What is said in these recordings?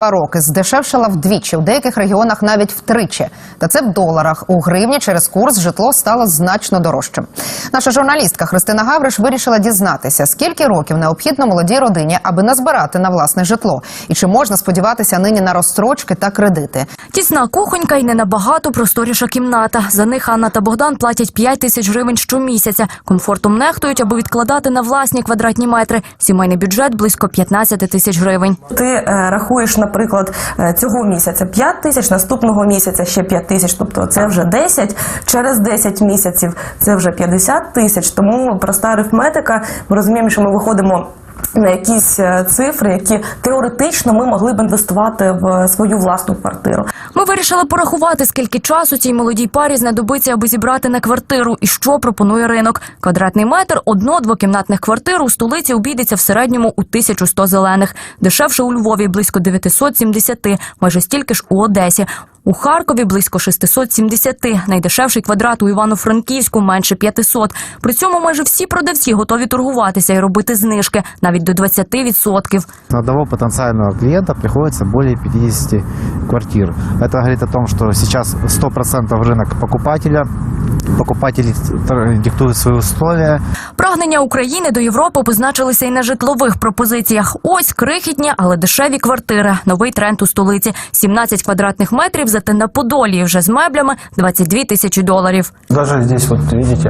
Два роки здешевшила вдвічі, у деяких регіонах навіть втричі. Та це в доларах. У гривні через курс житло стало значно дорожчим. Наша журналістка Христина Гавриш вирішила дізнатися, скільки років необхідно молодій родині, аби назбирати на власне житло, і чи можна сподіватися нині на розстрочки та кредити. Тісна кухонька і не набагато просторіша кімната. За них Анна та Богдан платять 5 тисяч гривень щомісяця. Комфортом нехтують, аби відкладати на власні квадратні метри. Сімейний бюджет близько 15 тисяч гривень. Ти е, рахуєш, наприклад, е, цього місяця 5 тисяч, наступного місяця ще 5 тисяч, тобто це вже 10, через 10 місяців це вже 50 тисяч. Тому проста арифметика. Ми розуміємо, що ми виходимо. На якісь е, цифри, які теоретично ми могли б інвестувати в свою власну квартиру. Ми вирішили порахувати, скільки часу цій молодій парі знадобиться, аби зібрати на квартиру, і що пропонує ринок. Квадратний метр одно-двокімнатних квартир у столиці обійдеться в середньому у 1100 зелених. Дешевше у Львові близько 970, майже стільки ж у Одесі. У Харкові близько 670, найдешевший квадрат у Івано-Франківську менше 500. При цьому майже всі продавці готові торгуватися і робити знижки навіть до 20%. На одного потенціального клієнта приходиться більше 50 квартир. Це говорить о том, що зараз 100% ринок покупателя. Покупатель тр- диктует свои условия. Прагнення України до Європи позначилися і на житлових пропозиціях. Ось крихітні, але дешеві квартири. Новий тренд у столиці. 17 квадратних метрів, зате на Подолі вже з меблями 22 тисячі доларів. Даже здесь, вот видите,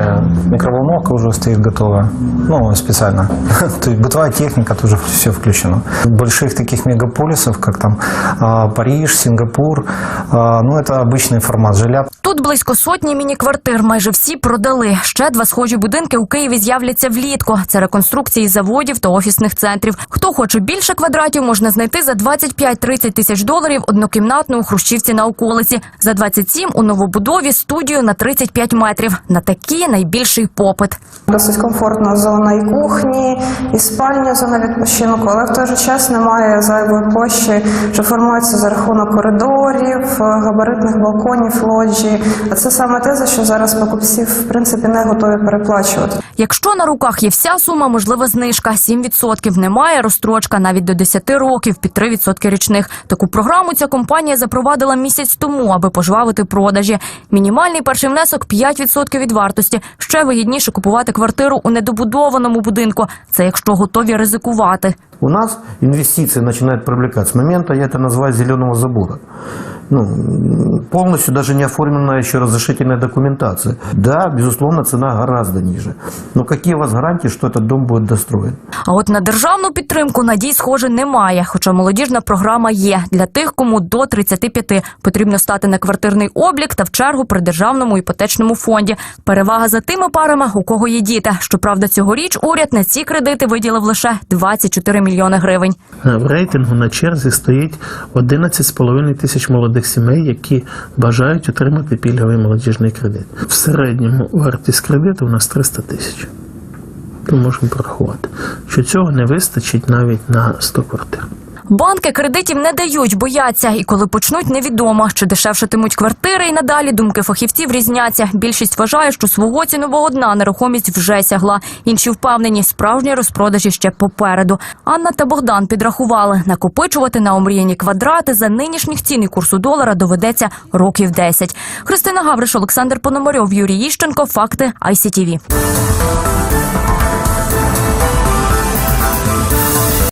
микроволновка уже стоит готовая. Ну, специально. То есть бытовая техника тоже все включено. Больших таких мегаполисов, как там а, Париж, Сингапур, а, ну, это обычный формат жилья. Тут близько сотні міні-квартир. Майже всі продали. Ще два схожі будинки у Києві з'являться влітку. Це реконструкції заводів та офісних центрів. Хто хоче більше квадратів, можна знайти за 25-30 тисяч доларів однокімнатну у Хрущівці на околиці. За 27 у новобудові студію на 35 метрів. На такі найбільший попит. Досить комфортна зона і кухні, і спальня зона відпочинку, але в той же час немає зайвої площі, що формується за рахунок коридорів, габаритних балконів, лоджій. А це саме те, за що зараз покупці в принципі не готові переплачувати. Якщо на руках є вся сума, можлива знижка 7%. Немає розстрочка навіть до 10 років під 3% річних. Таку програму ця компанія запровадила місяць тому, аби пожвавити продажі. Мінімальний перший внесок 5% від вартості. Ще вигідніше купувати квартиру у недобудованому будинку. Це якщо готові ризикувати. У нас инвестиции начинают привлекать с момента, я это называю зеленого забора. Ну, полностью даже не оформленная еще разрешительная документация. Да, безусловно, цена гораздо ниже. Но какие у вас гарантии, что этот дом будет достроен? А от на державну підтримку надій, схоже, немає. Хоча молодіжна програма є для тих, кому до 35 потрібно стати на квартирний облік та в чергу при державному іпотечному фонді. Перевага за тими парами, у кого є діти. Щоправда, цьогоріч уряд на ці кредити виділив лише 24 мільйони гривень. В рейтингу на черзі стоїть 11,5 тисяч молодих сімей, які бажають отримати пільговий молодіжний кредит. В середньому вартість кредиту у нас 300 тисяч. Ми можемо порахувати, що цього не вистачить навіть на 100 квартир. Банки кредитів не дають, бояться, і коли почнуть, невідомо. Чи дешевшатимуть квартири і надалі думки фахівців різняться. Більшість вважає, що свого цінового дна нерухомість вже сягла. Інші впевнені, справжні розпродажі ще попереду. Анна та Богдан підрахували, накопичувати на омріяні квадрати за нинішніх цін і курсу долара доведеться років 10. Христина Гавриш, Олександр Пономарьов, Юрій Іщенко. Факти ICTV.